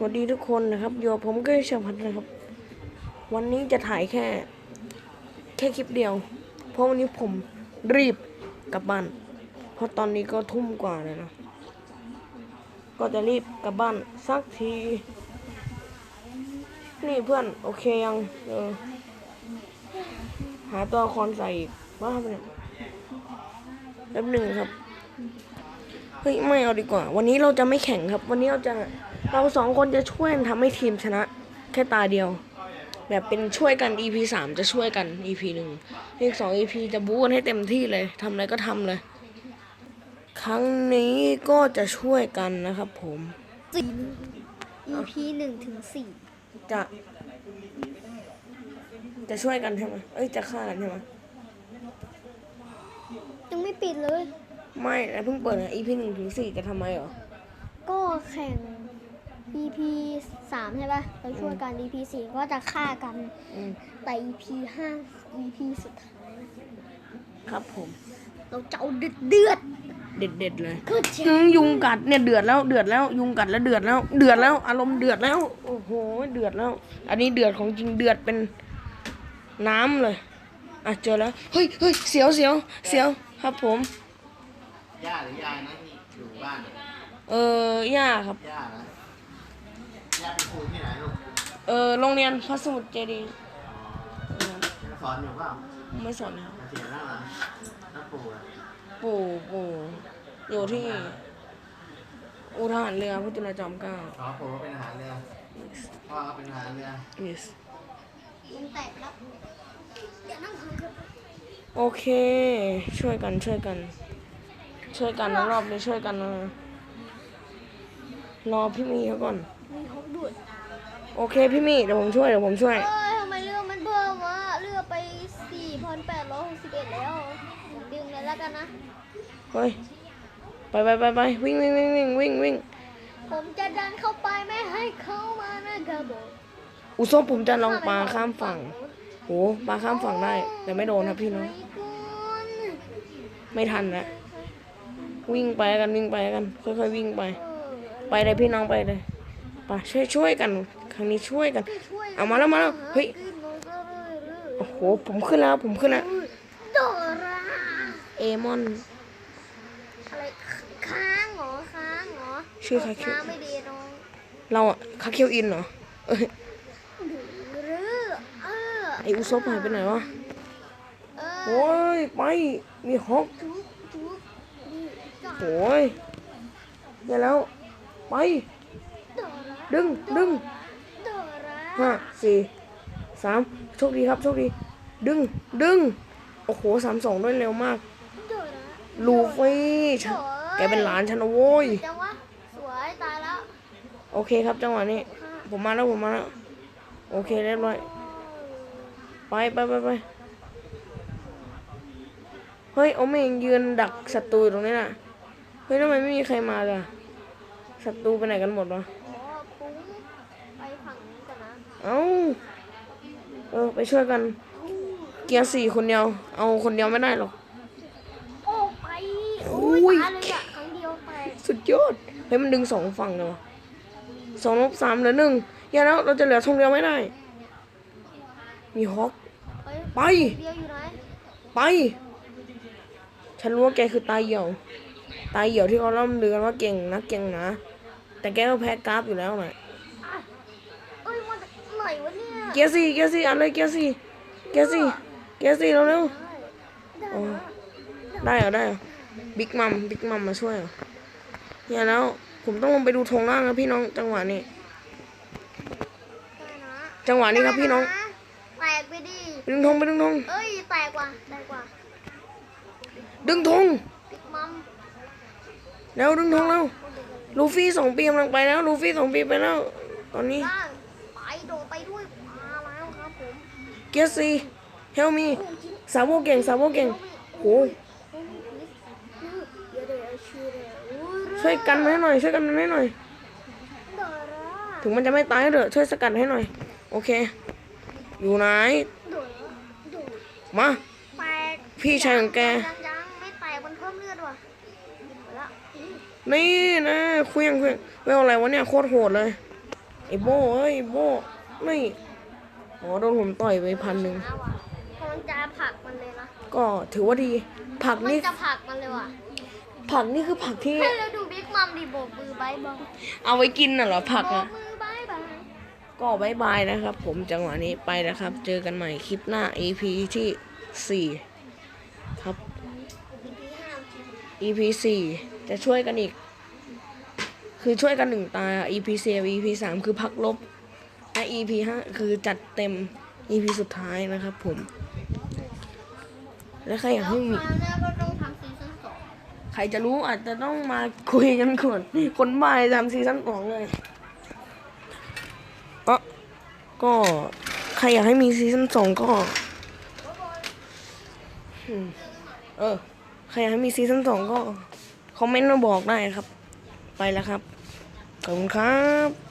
สวัสดีทุกคนนะครับอยู่กับผมก็ชาพันนะครับ วันนี้จะถ่ายแค่ แค่คลิปเดียว เพราะวันนี้ผมรีบกลับบ้าน เพราะตอนนี้ก็ทุ่มกว่าเลยนะ ก็จะรีบกลับบ้านสักที นี่เพื่อนโอเคยัง เออ หาตัวละครใส่อีกว่าไปเนี่ยแป๊บหนึ่งครับ เฮ้ยไม่เอาดีกว่า วันนี้เราจะไม่แข่งครับ วันนี้เราจะ เราสองคนจะช่วยกันทำให้ทีมชนะ แค่ตาเดียว แบบเป็นช่วยกัน EP สามจะช่วยกัน EP หนึ่งอีกสอง EP จะบู๊กันให้เต็มที่เลยทำอะไรก็ทำเลย ครั้งนี้ก็จะช่วยกันนะครับผมสี่ EP หนึ่งถึงสี่จะ จะช่วยกันใช่ไหมเอ้ยจะฆ่ากันใช่ไหมยังไม่ปิดเลย ไม่นะเพิ่งเปิดนะ EP หนึ่งถึงสี่จะทำไมเหรอ ก็แข่ง EP สามใช่ปะเราช่วยกัน EP สี่ก็จะฆ่ากัน อืมแต่ EP ห้า EP สุดท้ายครับผม เราจะเอาเดือดเดือดเด็ดเด็ดๆเลยก็จะอืมยุงกัดเนี่ยเดือดแล้วเดือดแล้ว ยุงกัดแล้วเดือดแล้ว เดือดแล้ว อารมณ์เดือดแล้ว โอ้โห เดือดแล้ว อันนี้เดือดของจริงเดือดเป็นน้ำเลยอะเจอแล้วเฮ้ยเฮ้ยเสียวเสียวเสียวครับผม ย่าหรือยายนะที่อยู่บ้านน่ะเออย่าครับย่านะ ย่าเป็นครูที่ไหนลูกเออโรงเรียนพระสมุทรเจดีย์ยังสอนอยู่เปล่าไม่สอนนะครับเสียแล้วเหรอนักปู่อะปู่ปู่อยู่ที่อุทหารเรือพุทธนาจอมเกล้า อ๋อปู่ก็เป็นทหารเรือพ่อก็เป็นทหารเรือ yes ยังแตกแล้วเดี๋ยวนั่งคุยกันโอเค ช่วยกันช่วยกัน ช่วยกันนะรอบนี้ช่วยกันนะรอพี่มีเขาก่อนมีฮอกดูด โอเคพี่มีเดี๋ยวผมช่วยเดี๋ยวผมช่วย เอ้ยทำไมเรือมันเพิ่มวะเรือไป 4,861 แล้วผมดึงเลยแล้วกันนะ เฮ้ย ไปไปไปไปวิ่งวิ่งวิ่งวิ่งวิ่งวิ่งผมจะดันเข้าไปไม่ให้เข้ามานะครับผมอุซบผมจะลองปลาข้ามฝั่งโหปลาข้ามฝั่งได้ แต่ไม่โดนครับพี่น้องไปก่อนไม่ทันแล้ววิ่งไปกันวิ่งไปกัน ค่อยๆวิ่งไปเออไปเลยพี่น้องไปเลยไปช่วยช่วยกัน ครั้งนี้ช่วยกันช่วยเอามาแล้วมาแล้วเฮ้ยขึ้นมาก็เลยเลยโอ้โหผมขึ้นแล้วผมขึ้นแล้วโดราเอมอนอะไรค้างเหรอค้างเหรอชื่อใครชื่อน้ำไม่ดีน้องเราอะคาเคียวอินเหรอเอ้ยหรือเออไออุซบหายไปไหนวะเออโอ้ยไปมีฮอกจุ๊บจุ๊บนี่จ้ะโอ้ยเดี๋ยวแล้วไปโดราดึงดึงโดรา ห้าสี่สามโชคดีครับโชคดี ดึงดึงโอ้โหสามสองด้วยเร็วมากโดราลูฟี่ฉันแกเป็นหลานฉันนะโว้ยจังวะสวยตายแล้วโอเคครับจังหวะนี้ ผมมาแล้วผมมาแล้วโอเคเรียบร้อยไปไปไปไปเฮ้ยโอเมงยืนดักศัตรูอยู่ตรงนี้น่ะเฮ้ยทำไมไม่มีใครมาเลยอะศัตรูไปไหนกันหมดวะ อ๋อปุ้งไปฝั่งนี้ก่อนนะ เอ้าเออไปช่วยกัน เกียร์สี่คนเดียว เอาคนเดียวไม่ได้หรอกโอ้ไปโอ้โอ้ยยตายเลยอะครั้งเดียวแตกสุดยอดเฮ้ยมันดึงสองฝั่งเลยวะสองลบสามเหลือหนึ่งอย่าแล้วเราจะเหลือทงเดียวไม่ได้ มีฮอกเฮ้ยไป เดียวอยู่ไหนไป ฉันรู้ว่าแกคือตายเหี่ยว ตายเหี่ยวที่เขาล่ำลือกันว่าเก่งนะเก่งนะ แต่แกก็แพ้กราฟอยู่แล้วน่ะอะเอ้ย มาจากไหนวะเนี่ยเกียร์สี่เกียร์สี่อันเลยเกียร์สี่เกียร์สี่เกียร์สี่เร็วเร็วได้โอ้นะได้เหรอได้เหรอบิ๊กมัมบิ๊กมัมมาช่วยเหรออย่าแล้วผมต้องลงไปดูธงล่างนะพี่น้องจังหวะนี้ได้นะจังหวะนี้ครับพี่น้องแตกไปดิไปดึงธงไปดึงธงเอ้ยแตกว่ะได้กว่าดึงธงบิ๊กมัมแล้วดึงธงแล้วลูฟี่สองปีกำลังไปแล้วลูฟี่สองปีไปแล้ว ตอนนี้ล่างไป โดดไปด้วยมาแล้วครับผมเกียร์สี่เฮลมีสาวกเก่งสาวกเก่งโหเดี๋ยวเดี๋ยวชื่อเดี๋ยวอุ้เรือช่วยกันให้หน่อย ช่วยกันให้หน่อยเดอราถึงมันจะไม่ตายก็เถอะช่วยสกัดให้หน่อย โอเค อยู่ไหนโดดโดดมาแตกพี่ชายของแกยังยังไม่แตกมันเพิ่มเลือดว่ะหมดละอืมนี่นะคุยยังคุยเวลอะไรวะเนี่ยโคตรโหดเลย ไอ้โบเอ้ยโบไม่อ๋อโดนผมต่อยไปพันหนึ่งนะว่ะกำลังจะผลักมันเลยนะก็ถือว่าดีผักมันนี่จะผลักมันเลยว่ะผักนี่คือผักที่ ให้เราดูบิ๊กมัมดิโบกมือบายบายเอาไว้กินน่ะเหรอผักโบอะกมือบายบายก็บายบายนะครับ ผมจังหวะนี้ไปนะครับ เจอกันใหม่คลิปหน้า EP ที่สี่ครับ EP สี่จะช่วยกันอีก คือช่วยกันหนึ่งตา EP สี่ EP สามคือพักลบและ EP ห้าคือจัดเต็ม EP สุดท้ายนะครับผม แล้วใครอยากแล้วให้มี คราวหน้าก็ต้องทำซีซั่นสองใครจะรู้อาจจะต้องมาคุยกันก่อน คนบ้าทำซีซั่นสองเลยก็ก็ใครอยากให้มีซีซั่นสองก็อืมเออ ใครอยากให้มีซีซั่นสองก็ คอมเมนต์มาบอกได้ครับ ไปแล้วครับ ขอบคุณครับ